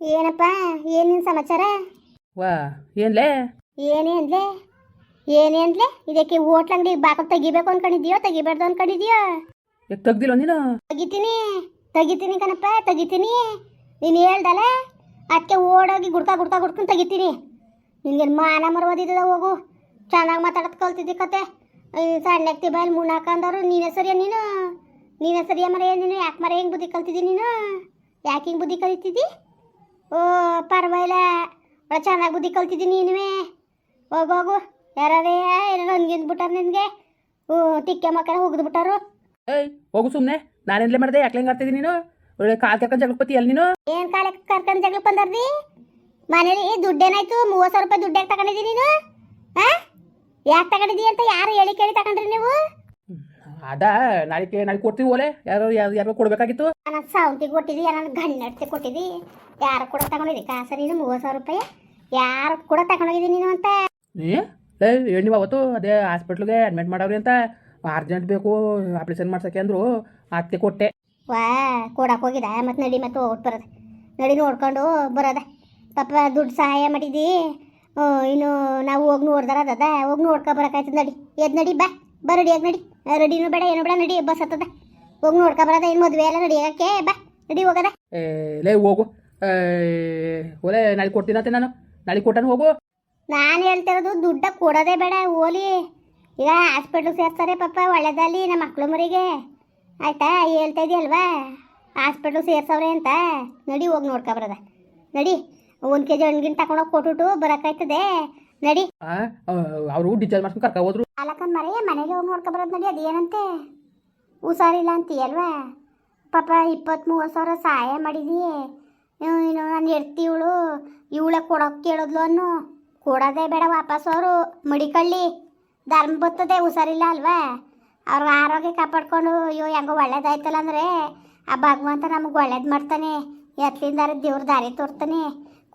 ಏನಪ್ಪ ಏನಿನ ಸಮಾಚಾರ? ವಾ ಏನ್ಲೇ? ಏನೇ ಅಂದ್ಲೆ? ಏನೇ ಅಂದ್ಲೆ? ಇದಕ್ಕೆ ಹೋಟ್ಲ್ ಅಂಗಡಿ ಬಾಕಲ್ ತೆಗಿಬೇಕು ಅನ್ಕೊಂಡಿದ್ಯೋ ತೆಗಿಬಾರ್ದು ಅನ್ಕೊಂಡಿದ್ಯೋ? ಯಾಕೆ ತೆಗ್ದಿಲ್ಲ ನೀನು? ತೆಗಿತೀನಿ ತೆಗಿತೀನಿ ಕಣಪ್ಪ ತೆಗಿತೀನಿ. ನೀನು ಹೇಳ್ದಲ್ಲ? ಅದಕ್ಕೆ ಓಡೋಗಿ ಗುಡ್ಕ ಗುಡ್ಕ ಗುಡ್ಕೊಂಡು ತೆಗಿತೀನಿ. ನಿನ್ಗೆ ಮಾನ ಮರವದಿದ್ದದ ಹೋಗು. ಚೆನ್ನಾಗಿ ಮಾತಾಡೋದು ಕಲ್ತಿದ್ದಿ ಕತೆ. ಈ ಸಣ್ಣಕ್ತಿ ಬಾಯಲ್ಲಿ ಮುಣ್ಣಾಕಂದವ್ರು ನೀನೇ ಸರಿಯ ನೀನು? ನೀನೇ ಸರಿಯ ಮರ ನೀನು? ಯಾಕೆ ಮರ ಹೆಂಗೆ ಬುದ್ಧಿ ಕಲ್ತಿದ್ದಿ ನೀನು? ಯಾಕೆ ಹಿಂಗೆ ಬುದ್ಧಿ ಕಲಿತಿದ್ದಿ? ಓ ಪರವಾಗಿಲ್ಲ ಒಳ್ಳೆ ಚೆನ್ನಾಗಿ ಬುದ್ಧಿ ಕಲ್ತಿದ್ದೀನಿ ನೀನುವೇ ಹೋಗು ಹೋಗು. ಯಾರೇ ನನ್ಗಿಂದ್ಬಿಟ್ಟಾರ ನಿನಗೆ. ಓ ತಿಕ್ಕೆ ಮಕ್ಕಳ ಹೋಗಿದ್ ಬಿಟ್ಟಾರು ಏಯ್ ಹೋಗು ಸುಮ್ಮನೆ ನಾನೆನ್ಲೇ ಮಾಡಿದೆ? ಯಾಕೆ ಆಡ್ತಿದ್ದೀನಿ ನೀನು? ಒಳ್ಳೆ ಕಾಲ್ ಕರ್ಕೊಂಡು ಜಗಪತಿ ಅಲ್ಲಿ ನೀನು? ಏನು ಕಾಲಕ್ಕೆ ಕರ್ಕೊಂಡು ಜಗಳ ಬಂದರ್ದಿ? ಮನೇಲಿ ದುಡ್ಡೇನಾಯ್ತು ಮೂವತ್ತು ಸಾವಿರ ರೂಪಾಯಿ ದುಡ್ಡು ಯಾಕೆ ತಗೊಂಡಿದ್ದೀನಿ ನೀನು? ಹಾಂ ಯಾಕೆ ತಗೊಂಡಿದಿ ಅಂತ ಯಾರು ಹೇಳಿ ಕೇಳಿ ತಗೊಂಡ್ರಿ ನೀವು? ಅದ ನಾಳೆಗೆ ನಾಳೆ ಕೊಡ್ತೀವಿ ಓಲೆ. ಯಾರು ಯಾರು ಯಾರು ಕೊಡಬೇಕಾಗಿತ್ತು. ನನ್ನ ಸಾವಂತಿಗೆ ಕೊಟ್ಟಿದ್ದಿ ನನ್ನ ಗಣ್ಣಡ್ತಿ ಕೊಟ್ಟಿದ್ದಿ. ಯಾರು ಕೂಡ ತಗೊಂಡಿದ್ದಿ ಕಾಸ ನೀನು ಮೂವತ್ತು ಸಾವಿರ ರೂಪಾಯಿ. ಯಾರು ಕೂಡ ತಗೊಂಡೋಗಿದ್ದಿ ನೀನು ಅಂತ. ಏ ಹೇಳಿ ಅವತ್ತು? ಅದೇ ಹಾಸ್ಪಿಟ್ಲಿಗೆ ಅಡ್ಮಿಟ್ ಮಾಡವ್ರಿ ಅಂತ. ಅರ್ಜೆಂಟ್ ಬೇಕು ಆಪ್ರೇಷನ್ ಮಾಡ್ಸಕ್ಕೆ ಅಂದರು ಅತ್ತೆ ಕೊಟ್ಟೆ. ವಾ ಕೊಡಕ್ಕೆ ಹೋಗಿದ ಮತ್ತೆ ನಡಿ ಮತ್ತೆ ಹೋಗ್ಬಿಟ್ಟು ಬರೋದೆ. ನಡಿ ನೋಡ್ಕೊಂಡು ಬರೋದ. ಪಾಪ ದುಡ್ಡು ಸಹಾಯ ಮಾಡಿದ್ದಿ. ಇನ್ನು ನಾವು ಹೋಗಿ ನೋಡ್ದಾರ ಅದ ಹೋಗಿ ನೋಡ್ಕೊ ಬರೋಕಾಯ್ತದ ನಡಿ. ಎದ್ ನಡಿ ಬಾ. ಬರಡಿ ಎದ್ ನಡಿ. ರೆಡಿನೂ ಬೇಡ ಏನು ಬೇಡ ನಡಿ ಬಸ್ ಹತ್ತದ ಹೋಗಿ ನೋಡ್ಕೊ ಬರೋದ ಏನು ಮದುವೆ ಎಲ್ಲ ರೆಡಿ ಆಗಕ್ಕೆ ಬಾ ನಡಿ ಹೋಗದ. ಏ ಲೇ ಹೋಗು. ಓಲೆ ನಾಳೆ ಕೊಡ್ತೀನಂತೆ ನಾನು. ನಾಳೆ ಕೊಟ್ಟನು ಹೋಗು. ನಾನು ಹೇಳ್ತಿರೋದು ದುಡ್ಡ ಕೊಡೋದೇ ಬೇಡ ಓಲಿ. ಈಗ ಹಾಸ್ಪಿಟ್ಲ್ ಸೇರ್ತಾರೆ ಪಾಪ ಒಳ್ಳೇದಲ್ಲಿ ನಮ್ಮ ಮಕ್ಳು ಮರಿಗೆ. ಆಯ್ತಾ ಹೇಳ್ತಾ ಇದೆಯಲ್ವಾ? ಹಾಸ್ಪಿಟ್ಲ್ ಸೇರ್ಸವ್ರೆ ಅಂತ. ನಡಿ ಹೋಗಿ ನೋಡ್ಕೊ ಬರದ ನಡಿ ಒಂದು ಕೆ ಜಿ ಹಣ್ಗಿನ ತಗೊಂಡೋಗಿ ಕೊಟ್ಬಿಟ್ಟು ಬರೋಕ್ಕಾಯ್ತದೆ ನಡಿ. ಅವರು ಡಿಚಾರ್ಜ್ ಮಾಡ್ಸ್ಕೊಂಡು ಕರ್ಕ ಹೋದ್ರು. ಅಲಕನ್ ಮರೆ ಮನೆಗೆ ಹೋಗಿ ನೋಡ್ಕೊ ಬರೋದು ನಡಿ ಅದೇನಂತೆ ಹುಷಾರಿಲ್ಲ ಅಂತೀಯಲ್ವಾ? ಪಾಪ ಇಪ್ಪತ್ತ್ ಮೂವತ್ತು ಸಾವಿರ ಸಹಾಯ ಮಾಡಿದಿ ಇನ್ನು ನಾನು ಇವಳು ಇವಳೆ ಕೊಡೋಕೆ ಕೇಳಿದ್ಲು ಅನ್ನು. ಕೊಡೋದೇ ಬೇಡ ವಾಪಸ್ ಅವರು. ಮಡಿಕಳ್ಳಿ ಧರ್ಮ ಬರ್ತದೆ ಹುಷಾರಿಲ್ಲ ಅಲ್ವಾ? ಅವ್ರ ಆರೋಗ್ಯ ಕಾಪಾಡ್ಕೊಂಡು ಅಯ್ಯೋ ಹೆಂಗೋ ಒಳ್ಳೇದಾಯ್ತಲ್ಲ ಅಂದರೆ ಆ ಭಗವಂತ ನಮಗೆ ಒಳ್ಳೇದು ಮಾಡ್ತಾನೆ. ಎತ್ಲಿಂದಾರ ದೇವ್ರ ದಾರಿ ತೋರ್ತಾನೆ.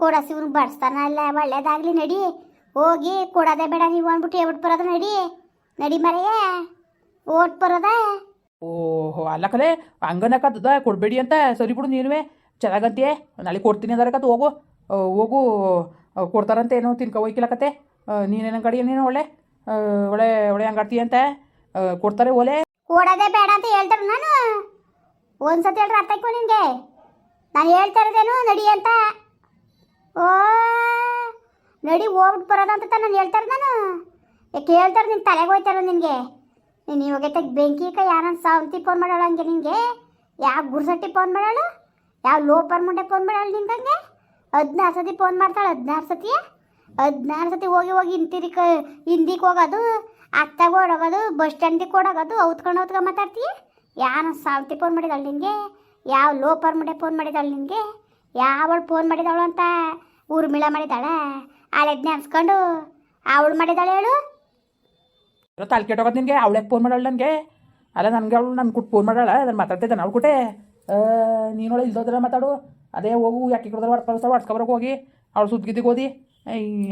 ಕೊಡಸಿ ಇವ್ನಿಗೆ ಬಡಿಸ್ತಾನ ಅಲ್ಲ ಒಳ್ಳೇದಾಗಲಿ ನಡಿ. ಹೋಗಿ ಕೊಡೋದೇ ಬೇಡ ನೀವು ಅಂದ್ಬಿಟ್ಟು ಹೇಳ್ಬಿಟ್ಟು ಬರೋದ ನಡಿ. ನಡಿ ಮರೆಯೇ ಓಟ್ ಬರೋದ. ಓಹೋ ಅಲ್ಲ ಕಲೆ ಹಂಗನಕತ್ತದ ಕೊಡಬೇಡಿ ಅಂತ ಸರಿ ಬಿಡು ನೀನುವೆ. ಚೆನ್ನಾಗಂತೀಯ? ನಾಳೆ ಕೊಡ್ತೀನಿ ಅದರಕತ್ತು ಹೋಗು. ಹೋಗು. ಕೊಡ್ತಾರಂತೆ ಏನೋ ತಿನ್ಕ ಹೋಯ್ಕಿಲಕತ್ತೆ ನೀನೇನ ಕಡೆ ನೀನು ಒಳ್ಳೆ? ಒಳ್ಳೆ ಒಳ್ಳೆ ಹಂಗಾಡ್ತೀಯ ಅಂತ? ಕೊಡ್ತಾರೆ ಓಲೆ? ಕೊಡೋದೇ ಬೇಡ ಅಂತ ಹೇಳ್ತಾರೆ ನಾನು. ಒಂದ್ಸತಿ ಹೇಳ್ರಿ ಅರ್ಥ ಆಯ್ಕೊ ನಿನಗೆ ನಾನು ಹೇಳ್ತಾ ಇರೋದೇನು ನಡಿ ಅಂತ. ಓ ನಡಿ ಹೋಗ್ಬಿಟ್ಟು ಬರೋದು ಅಂತ ನಾನು ಹೇಳ್ತಾರ ನಾನು ಯಾಕೆ ಹೇಳ್ತಾರ ನಿನ್ನ ತಲೆಗೆ ಹೋಯ್ತಾರ ನಿನಗೆ? ನೀನು ಇವಾಗ ಬೆಂಕಿ ಕ ಯಾರನ್ನ ಸಾವಂತಿ ಫೋನ್ ಮಾಡಾಳ ಹಂಗೆ ನಿನಗೆ ಯಾವ ಗುರ್ಸಟ್ಟಿ ಫೋನ್ ಮಾಡೋಳು? ಯಾವ ಲೋಪರ್ ಮುಂಡೆ ಫೋನ್ ಮಾಡಾಳು ನಿನ್ಗಂಗೆ ಹದಿನಾರು ಸತಿ ಫೋನ್ ಮಾಡ್ತಾಳೆ ಹದಿನಾರು ಸತಿ ಹದಿನಾರು ಸತಿ ಹೋಗಿ ಹೋಗಿ ಇಂತಿರಿ ಕ ಹಿಂದಿಗೆ ಹೋಗೋದು, ಅತ್ತಾಗ ಓಡೋಗೋದು, ಬಸ್ ಸ್ಟ್ಯಾಂಡಿಗೆ ಓಡೋಗೋದು, ಔತ್ಕೊಂಡು ಔತ್ಕೊಂಡು ಮಾತಾಡ್ತೀಯ? ಯಾರ ಸಾವಂತಿ ಫೋನ್ ಮಾಡಿದಾಳೆ ನಿನಗೆ ಯಾವ ಲೋಪರ್ ಮುಂಡೆ ಫೋನ್ ಮಾಡಿದಾಳೆ ನಿನಗೆ ಯಾವಳು ಫೋನ್ ಮಾಡಿದಾಳು ಅಂತ ಊರ್ಮಿಳ ಮಾಡಿದಾಳ? ಆಳೆದ್ನೆ ನೆನ್ಸ್ಕೊಂಡು ಅವಳು ಮಾಡಿದಾಳೆ ಹೇಳು. ಏನೋ ತಲೆ ಕೆಟ್ಟೋಗತ್ತೆ ನಿನಗೆ ಅವಳಕ್ಕೆ ಫೋನ್ ಮಾಡಾಳ ನನಗೆ? ಅಲ್ಲ ನನಗೆ ಅವಳು ನನ್ನ ಕುಟ್ಟು ಫೋನ್ ಮಾಡಾಳ ಅದನ್ನು ಮಾತಾಡ್ತಿದ್ದೆ ನಾವು ಕುಟೆ? ನೀನೊಳ ಇಲ್ದೋದ್ರೆ ಮಾತಾಡು. ಅದೇ ಹೋಗು ಯಾಕೆ ಕೊಡ್ತಾರೆ ಹೊಡ್ಕೊಳ್ತಾರೆ ಹೊಡ್ಸ್ಕೊಬರಕ್ಕೆ ಹೋಗಿ. ಅವಳು ಸುದ್ದಿಗೆ ಓದಿ.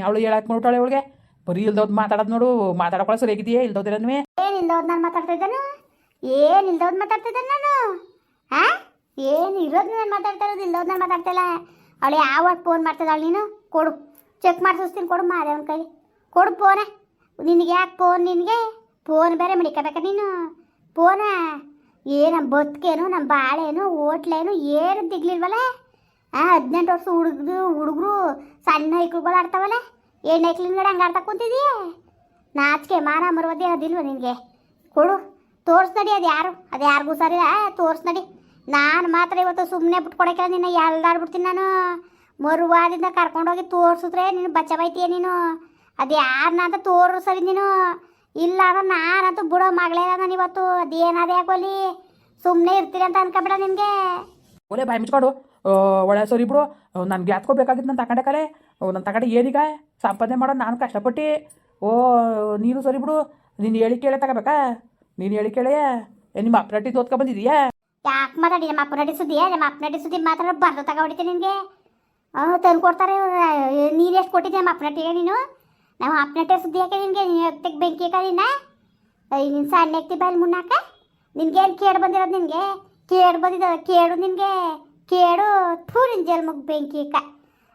ಅವಳು ಹೇಳಕ್ಕೆ ಮಾಡ್ಬಿಟ್ಟಾಳೆ ಅವಳಿಗೆ. ಬರೀ ಇಲ್ದೋದ್ ಮಾತಾಡೋದು ನೋಡು ಮಾತಾಡೋಕೊಳ ಸರಿಯಾಗಿದೆಯೇ ಇಲ್ದೋದಿರನ್ವೇ ಇಲ್ದೋದ್ ನಾನು ಮಾತಾಡ್ತಿದ್ದಾನು? ಏನಿಲ್ಲದವ್ದು ಮಾತಾಡ್ತಿದ್ದಾನೆ ನಾನು? ಹಾ ಏನು ಇರೋದು ನಾನು ಮಾತಾಡ್ತಾ ಇರೋದು ಇಲ್ದೋದ್ ನಾನು ಮಾತಾಡ್ತಿಲ್ಲ ಅವಳು ಯಾವಾಗ ಫೋನ್ ಮಾಡ್ತಿದ್ದಾಳೆ ನೀನು? ಕೊಡು. ಚೆಕ್ ಮಾಡಿಸ್ತೀನಿ ಕೊಡು ಮಾದೇವನ ಕೈ ಕೊಡು ಫೋನ ನಿನಗೆ ಯಾಕೆ ಫೋನ್ ನಿನಗೆ? ಫೋನ್ ಬೇರೆ ಮಡಿಕೋಬೇಕ ನೀನು. ಫೋನ ಏ ನಮ್ಮ ಬದುಕೇನು ನಮ್ಮ ಬಾಳೇನು ಓಟ್ಲೇನು ಏನು ದಿಗ್ಲಿಲ್ವಲ್ಲ ಆ, ಹದಿನೆಂಟು ವರ್ಷ ಹುಡುಗರು ಹುಡುಗರು ಸಣ್ಣ ಹೈಕ್ಳುಗಳು ಆಡ್ತಾವಲ್ಲ? ಏನು ಹೈಕ್ಳಿನ ಹಂಗೆ ಆಡ್ತಾ ಕುಂತಿದೀಯ? ನಾಚಿಕೆ, ಮಾನ ಮರುವದೇ ಅದಿಲ್ವ ನಿನಗೆ? ಕೊಡು. ತೋರ್ಸ್ ನಡಿ ಅದು ಯಾರು? ಅದು ಯಾರಿಗೂ ಸರಿ ತೋರ್ಸ್ ನಡಿ. ನಾನು ಮಾತ್ರ ಇವತ್ತು ಸುಮ್ಮನೆ ಬಿಟ್ಕೊಡಕ್ಕೆ ನಿನ್ನ ಎಲ್ದಾಡ್ಬಿಡ್ತೀನಿ ನಾನು. ಮರುವಾದಿಂದ ಕರ್ಕೊಂಡೋಗಿ ತೋರಿಸಿದ್ರೆ ನೀನು ಬಚ್ಚಬೈತೀಯ ನೀನು? ಅದು ಯಾರನ್ನ ಅಂತ ತೋರಿಸಲಿ ಸರಿ ನೀನು? ಇಲ್ಲ ಅಂದ್ರೆ ನಾನಂತೂ ಬಿಡೋ ಮಗಳೇ ನಾನು ಇವತ್ತು. ಅದೇನಾದೇ ಆಗೋಲಿ ಸುಮ್ಮನೆ ಇರ್ತೀರಿ ಅಂತ ಅನ್ಕೊಬೇಡ ನಿನಗೆ. ಓಲೆ ಬಾಯಿ ಮುಚ್ಕೊಂಡು ಒಳ್ಳೆ ಸರಿ ಬಿಡು. ನನಗೆ ಯಾತ್ಕೋಬೇಕಾಗಿತ್ತು ನಾನು ತಗೊಂಡೆ ಕಲೆ. ನನ್ನ ತಗೊಂಡೆ ಏನೀಗ? ಸಂಪಾದನೆ ಮಾಡೋದು ನಾನು ಕಷ್ಟಪಟ್ಟು. ಓ ನೀನು ಸರಿ ಬಿಡು. ನೀನು ಹೇಳಿ ಕೇಳೇ ತಗೋಬೇಕಾ? ನೀನು ಹೇಳಿ ಕೇಳೇ. ಏ ನಿಮ್ಮ ಅಪ್ಪನಟ್ಟಿ ತೋತ್ಕೊಂಡ್ ಬಂದಿದೀಯಾ? ಯಾಕೆ ಮಾತಾಡಿ? ನಮ್ಮ ಅಪ್ಪ ನಡಿ ಸುದ್ದಿ ನಮ್ಮ ಅಪ್ಪ ನಡಿ ಸುದ್ದಿ ಮಾತ್ರ ಬರ್ದು ತಗೊಂಡಿದ್ದೆ ನಿನಗೆ. ತಂದು ಕೊಡ್ತಾರೆ ನೀರು ಎಷ್ಟು ಕೊಟ್ಟಿದ್ದೆ ನಮ್ಮ ನೀನು? ನಾವು ಅಪ್ಪನಟ್ಟೆ ಸುದ್ದಿ ಹಾಕಿ ನಿನಗೆ ನೀನು ಬೆಂಕಿ ಹಾಕಿನ ನಿನ್ನ? ನಿನ್ನ ಸಣ್ಣ ಎತ್ತಿ ಬಾಯಲ್ಲಿ ಮುನ್ನಾಕ ಏನು ಕೇಡು ಬಂದಿರೋದು ನಿನಗೆ? ಕೇಡು ಬಂದಿದ್ದ ಕೇಡು ನಿನಗೆ? ಕೇಡು? ನಿನ್ನ ಜಲ್ಮಗ್ ಬೆಂಕಿ ಕ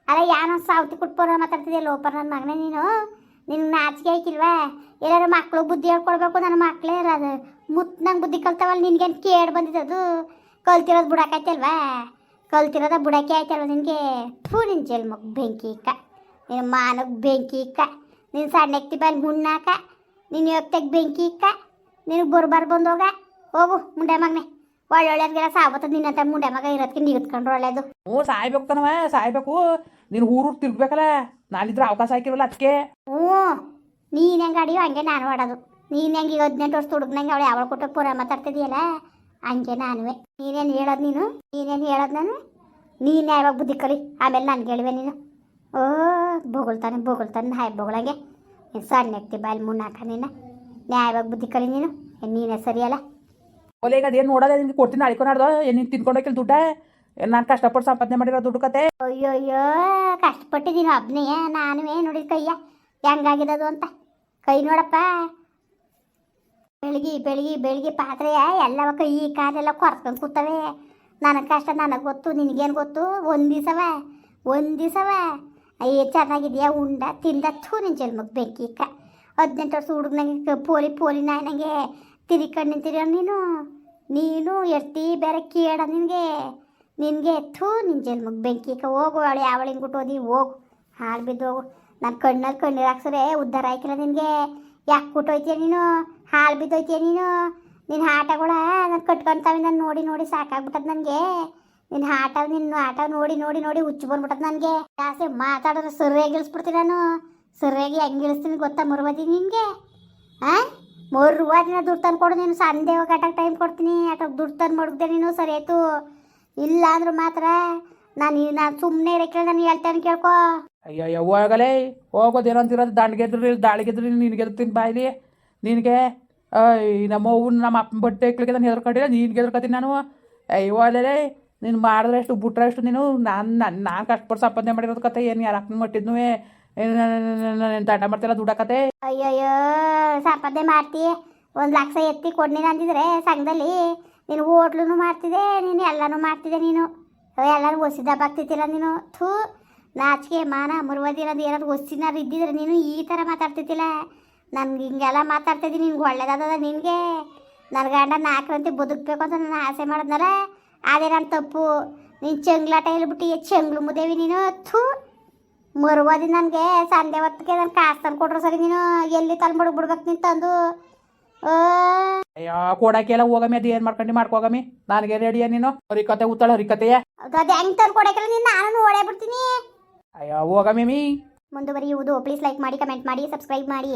ಅಲ್ಲ ಯಾರೋ ಸಾವತಿ ಕುಟ್ಪೋರ ಮಾತಾಡ್ತಿದ್ದೆ ಲೋಪರ್ ನನ್ನ ಮಗನೇ ನೀನು? ನಿನ್ಗೆ ನಾಚಿಕೆ ಹಾಕಿಲ್ವಾ? ಎಲ್ಲರೂ ಮಕ್ಕಳು ಬುದ್ಧಿ ಹೇಳ್ಕೊಡ್ಬೇಕು ನನ್ನ ಮಕ್ಕಳೇ ಅದು ಮುತ್ ನಂಗೆ ಬುದ್ಧಿ ಕಲ್ತವಲ್ಲ ನಿನ್ಗೇನು ಕೇಡು ಬಂದಿದ್ದದು? ಕಲ್ತಿರೋದು ಬುಡಕಾಯ್ತಲ್ವಾ ಕಲ್ತಿರೋದ ಬುಡಕ್ಕೆ ಆಯ್ತಲ್ವ ನಿನಗೆ? ಥೂ ನಿನ್ನ ಜಲ್ಮಗ್ ಬೆಂಕಿ ಇಕ್ಕ ನಿನ್ನ ಮಾನಗ್ ಬೆಂಕಿ ಇಕ್ಕ ನಿನ್ನ ಸಣ್ಣಕ್ತಿ ಬಾಯಲ್ಲಿ ಮುಣ್ಣಾಕ ನಿನ್ನ ಯೋಗ್ತೆಗೆ ಬೆಂಕಿ ಇಕ್ಕ ನಿನಗೆ ಬರ್ಬಾರ್ ಬಂದೋಗ ಹೋಗು. ಮುಂಡೆ ಮಗನೆ. ಒಳ್ಳೊಳ್ಳೆದ್ಗೆಲ್ಲ ಸಾವತ್ತದ ನಿನ್ನಂತ ಮುಂಡೆ ಮಗ ಇರೋದಕ್ಕೆ ನಿಗತ್ಕೊಂಡ್ರು ಒಳ್ಳೇದು. ಹ್ಞೂ ಸಾಯ್ಬೇಕು ಕಣವ ಸಾಯ್ಬೇಕು. ನೀನು ಊರು ತಿರ್ಗ್ಬೇಕಲ್ಲ. ನಾನಿದ್ರೆ ಅವಕಾಶ ಹಾಕಿರಲ್ಲ ಅದಕ್ಕೆ ಹ್ಞೂ ನೀನು ಹೆಂಗೆ ಅಡಿಯೋ ಹಂಗೆ ನಾನು ಆಡೋದು. ನೀನು ಹೆಂಗೆ ಈಗ ಹದಿನೆಂಟು ವರ್ಷ ಹುಡುಗ್ನಂಗೆ ಅವಳು ಯಾವಳ ಕೊಟ್ಟು ಪೂರ ಮಾತಾಡ್ತಿದೀಯಲ್ಲ? ಹಂಗೆ ನಾನುವೆ ನೀನೇನು ಹೇಳೋದು ನೀನು? ನೀನೇನು ಹೇಳೋದು ನಾನು? ನೀನು ಯಾವಾಗ ಬುದ್ಧಿ ಕಲಿ? ಆಮೇಲೆ ನಾನು ಹೇಳುವೆ ನೀನು. ಓ ಬೊಗಳ್ತಾನೆ ಬೊಗಳ್ತಾನೆ ಹಾಯ್ ಬೊಗಳಂಗೆ. ನೀನು ಸಣ್ಣ ಎತ್ತಿ ಬಾಯಲ್ಲಿ ಮುನ್ನಾಕ ನೀನು? ನ್ಯಾಯವಾಗಿ ಬುದ್ಧಿ ಕಲಿ ನೀನು? ಏನ್ ನೀನೇ ಸರಿಯಲ್ಲ? ಒಲೆ ಈಗ ಅದೇನು ನೋಡೋದೇ ನಿನ್ಗೆ ಕೊಡ್ತೀನಿ ನಾಳಿಕೊನಾಡ್ದು ಏನು ನೀನು ತಿನ್ಕೊಂಡೋಗಿಲ್ಲ ದುಡ್ಡ? ನಾನು ಕಷ್ಟಪಟ್ಟು ಸಂಪಾದನೆ ಮಾಡಿರೋ ದುಡ್ಡು ಕತೆ? ಅಯ್ಯೋ ಅಯ್ಯೋ ಕಷ್ಟಪಟ್ಟಿದ್ದೀನಿ ಒಬ್ಬನೇ ನಾನುವೇ ನೋಡಿದ ಕೈಯ ಹೆಂಗಾಗಿದದು ಅಂತ? ಕೈ ನೋಡಪ್ಪ. ಬೆಳಗ್ಗೆ ಬೆಳಗ್ಗೆ ಬೆಳಗ್ಗೆ ಪಾತ್ರೆಯ ಎಲ್ಲವಕ್ಕ ಈ ಕಾಲೆಲ್ಲ ಕೊರ್ಸ್ಕೊಂಡು ಕೂತವೆ. ನನಗೆ ಕಷ್ಟ, ನನಗೆ ಗೊತ್ತು, ನಿನಗೇನು ಗೊತ್ತು? ಒಂದು ದಿವಸವ ಒಂದು ದಿವಸವ ಅಯ್ಯ ಚೆನ್ನಾಗಿದೆಯಾ ಉಂಡ? ತಿಂದ ಥೂ ನಿನ್ ಜನ್ಮಕ್ಕೆ ಬೆಂಕಿ ಕ ಹದಿನೆಂಟು ವರ್ಷ ಹುಡುಗನಂಗೆ ಪೋಲಿ ಪೋಲಿ ನಾಯಿನಂಗೆ ತಿರಿಕೊಂಡು ನಿಂತಿರೋ ನೀನು. ನೀನು ಎಷ್ಟಿ ಬೇರೆ ಕೇಳ ನಿನಗೆ. ನಿನಗೆ ಥೂ ನಿನ್ನ ಜನ್ಮಕ್ಕೆ ಬೆಂಕಿ ಕ ಹೋಗು ಅವಳು, ಯಾವಳು ಹಿಂಗುಟ್ಟು ಓದಿ ಹೋಗು. ಹಾಳು ಬಿದ್ದು ಹೋಗು ನನ್ನ ಕಣ್ಣಲ್ಲಿ ಕಣ್ಣೀರು ಹಾಕ್ಸ್ರೆ, ಉದ್ಧಾರ ಆಯ್ಕಿಲ್ಲ ನಿನಗೆ. ಯಾಕೆ ಕೊಟ್ಟೋಯ್ತೀಯ ನೀನು? ಹಾಳು ಬಿದ್ದೋಯ್ತೀಯ ನೀನು? ನಿನ್ನ ಆಟಗಳ ನಾನು ಕಟ್ಕೊಂತಾವೆ, ನಾನು ನೋಡಿ ನೋಡಿ ಸಾಕಾಗ್ಬಿಟ್ಟದ ನನಗೆ. ನಿನ್ನ ಆಟ ನಿನ್ನ ಆಟ ನೋಡಿ ನೋಡಿ ನೋಡಿ ಹುಚ್ಚು ಬಂದ್ಬಿಟ್ಟದ ನನಗೆ. ಜಾಸ್ತಿ ಮಾತಾಡಿದ್ರೆ ಸರಿಯಾಗಿ ಇಳಿಸ್ಬಿಡ್ತೀನಿ ನಾನು. ಸರಿಯಾಗಿ ಹೆಂಗೆ ಇಳಿಸ್ತೀನಿ ಗೊತ್ತಾ ಮುರುವದಿ ನಿನಗೆ? ಹಾಂ ದಿನ ದುಡ್ಡು ತಂದು ಕೊಡು ನೀನು. ಸಂದೇಹ ಆಟಕ್ಕೆ ಟೈಮ್ ಕೊಡ್ತೀನಿ. ಆಟಕ್ಕೆ ದುಡ್ಡು ತಂದು ಮಡಗ್ದೆ ನೀನು. ಸರಿ ಆಯಿತು. ಇಲ್ಲ ಅಂದ್ರೆ ಮಾತ್ರ. ನಾನು ನಾನು ಸುಮ್ಮನೆ ಕೇಳಿ ನಾನು ಹೇಳ್ತೇನೆ ಕೇಳ್ಕೊ. ಅಯ್ಯೋ ಅಯ್ಯೋ ಹೋಗಲೇ ದಂಡ ಅಂತಿರೋದು ದಂಡ್ಗೆದ್ರಿ ದಾಳಿಗೆದ್ರಿ ನಿನಗೆ ಎದ್ತೀನಿ ಬಾಯ್ಲಿ. ನಿನಗೆ ನಮ್ಮ ಅವ್ನ ನಮ್ಮ ಅಪ್ಪನ ಬಟ್ಟೆ ಇಕ್ಲಿಕ್ಕೆ ನಾನು ಹೆದರ್ಕೊಂಡಿಲ್ಲ ನೀನು ಹೆದರ್ಕೊತೀನಿ ನಾನು. ಅಯ್ಯೋ ಅಲ್ಲೇ ನೀನು ಮಾಡಿದ್ರೆ ಎಷ್ಟು ಬಿಟ್ರೆ ಅಷ್ಟು ನೀನು, ನಾನು ನಾನು ನಾನು ಕಷ್ಟಪಟ್ಟು ಸಂಪಾದನೆ ಮಾಡಿರೋದು ಕತೆ, ಏನು ಯಾರು ಅಪ್ಪನ ಮಟ್ಟಿದ್ನು ಏನು ದಂಡ ಮಾಡ್ತಿಲ್ಲ ದುಡ್ಡಕತೆ ಅಯ್ಯಯ್ಯೋ, ಸಂಪಾದನೆ ಮಾಡ್ತಿ, ಒಂದು ಲಕ್ಷ ಎತ್ತಿ ಕೊಡ್ನಿ ಅಂದಿದ್ರೆ, ಸಂಘದಲ್ಲಿ ನೀನು ಹೋಟ್ಲು ಮಾಡ್ತಿದ್ದೆ ನೀನು ಎಲ್ಲನೂ ಮಾಡ್ತಿದ್ದೆ ನೀನು. ಎಲ್ಲರೂ ಹೊಸಿದ ದಬ್ಬಾಗ್ತಿದ್ದಿಲ್ಲ ನೀನು. ಥೂ, ನಾಚಿಕೆ, ಮಾನ ಮುರುವದಿರೋದು ಏನಾದ್ರು ಒಸಿನಾರು ಇದ್ದಿದ್ರೆ ನೀನು ಈ ಥರ ಮಾತಾಡ್ತಿದ್ದಿಲ್ಲ. ನನ್ಗೆ ಹಿಂಗೆಲ್ಲ ಮಾತಾಡ್ತಿದ್ದೀನಿ ನಿನ್ಗೆ ಒಳ್ಳೇದಾದ ನಿನಗೆ. ನನ್ನ ಗಂಡ ನಾಲ್ಕರಂತೆ ಬದುಕಬೇಕು ಅಂತ ನಾನು ಆಸೆ ಮಾಡಿದ್ನಲ್ಲ. ಅದೇ ನನ್ನ ತಪ್ಪು. ನೀನು ಚೆಂಗ್ಲಾಟ ಹೇಳ್ಬಿಟ್ಟು ಚೆಂಗ್ಳು ಮುದೇವಿ ನೀನು ಥೂ. ಮರುವಾದಿ ನನಗೆ ಸಂಡೆ ಹೊತ್ತಿಗೆ ನನ್ನ ಕಾಸು ತಂದು ಕೊಟ್ರು ಸರಿ ನೀನು. ಎಲ್ಲಿ ತಲೆ ಬಿಡ್ಬೇಕು ನೀನು ತಂದು. ಅಯ್ಯೋ ಕೊಡಕ್ಕೆಲ್ಲ ಹೋಗಮ್ಮಿ ಅದು ಏನು ಮಾಡ್ಕೊಂಡು ಮಾಡ್ಕೋಗಮ್ಮಿ ನನಗೆ ರೆಡಿಯ ನೀನು? ಹರಿಕತೆ ಉತ್ತಳ ಹರಿಕತೆಯ ಅದು ಅದು ಹೆಂಗೆ ತಂದು ಕೊಡಕ್ಕೆಲ್ಲ ನೀನು ನಾನು ಓಡೇ ಬಿಡ್ತೀನಿ. ಅಯ್ಯೋ ಹೋಗಮ್ಮಿ ಮುಂದುವರಿಯುವುದು. ಪ್ಲೀಸ್ ಲೈಕ್ ಮಾಡಿ ಕಮೆಂಟ್ ಮಾಡಿ ಸಬ್ಸ್ಕ್ರೈಬ್ ಮಾಡಿ.